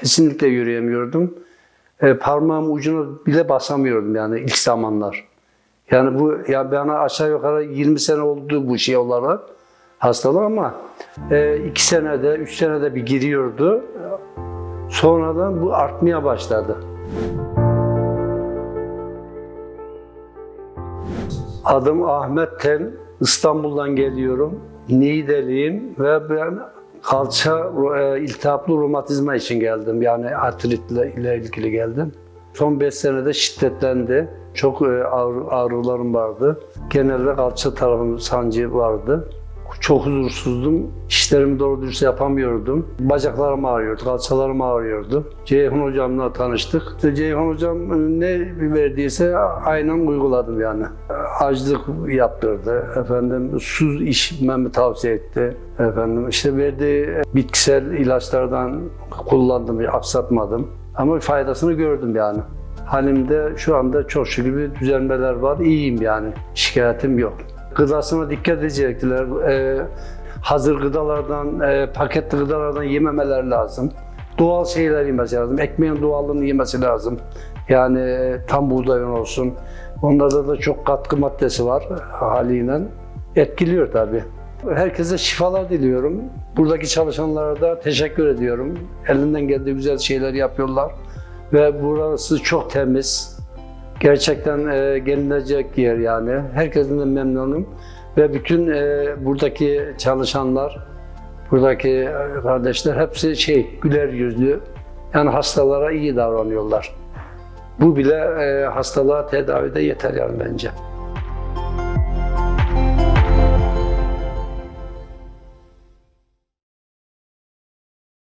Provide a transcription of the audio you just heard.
Kesinlikle yürüyemiyordum. E, parmağım ucuna bile basamıyordum yani ilk zamanlar. Yani bu ya bana aşağı yukarı 20 sene oldu bu şey olarak hastalık ama e, iki senede, üç senede bir giriyordu. Sonradan bu artmaya başladı. Adım Ahmet Ten, İstanbul'dan geliyorum. Niğdeliyim ve ben kalça e, iltihaplı romatizma için geldim. Yani artritle ile ilgili geldim. Son 5 senede şiddetlendi. Çok e, ağrı- ağrılarım vardı. Genelde kalça tarafım sancı vardı. Çok huzursuzdum. İşlerimi doğru dürüst yapamıyordum. Bacaklarım ağrıyordu, kalçalarım ağrıyordu. Ceyhun hocamla tanıştık. İşte Ceyhun hocam e, ne verdiyse aynen uyguladım yani. Açlık yaptırdı. Efendim su içmemi tavsiye etti. Efendim işte verdiği bitkisel ilaçlardan kullandım, aksatmadım. Ama faydasını gördüm yani. Halimde şu anda çok şükür bir düzelmeler var. İyiyim yani. Şikayetim yok. Gıdasına dikkat edecekler. Ee, hazır gıdalardan, e, paketli gıdalardan yememeler lazım. Doğal şeyler yemesi lazım. Ekmeğin doğallığını yemesi lazım. Yani e, tam buğdayın olsun. Onlarda da çok katkı maddesi var haliyle. Etkiliyor tabii. Herkese şifalar diliyorum. Buradaki çalışanlara da teşekkür ediyorum. Elinden geldiği güzel şeyler yapıyorlar. Ve burası çok temiz. Gerçekten e, gelinecek yer yani. Herkesten memnunum. Ve bütün e, buradaki çalışanlar, buradaki kardeşler hepsi şey güler yüzlü. Yani hastalara iyi davranıyorlar. Bu bile e, hastalığa tedavide yeter yani bence.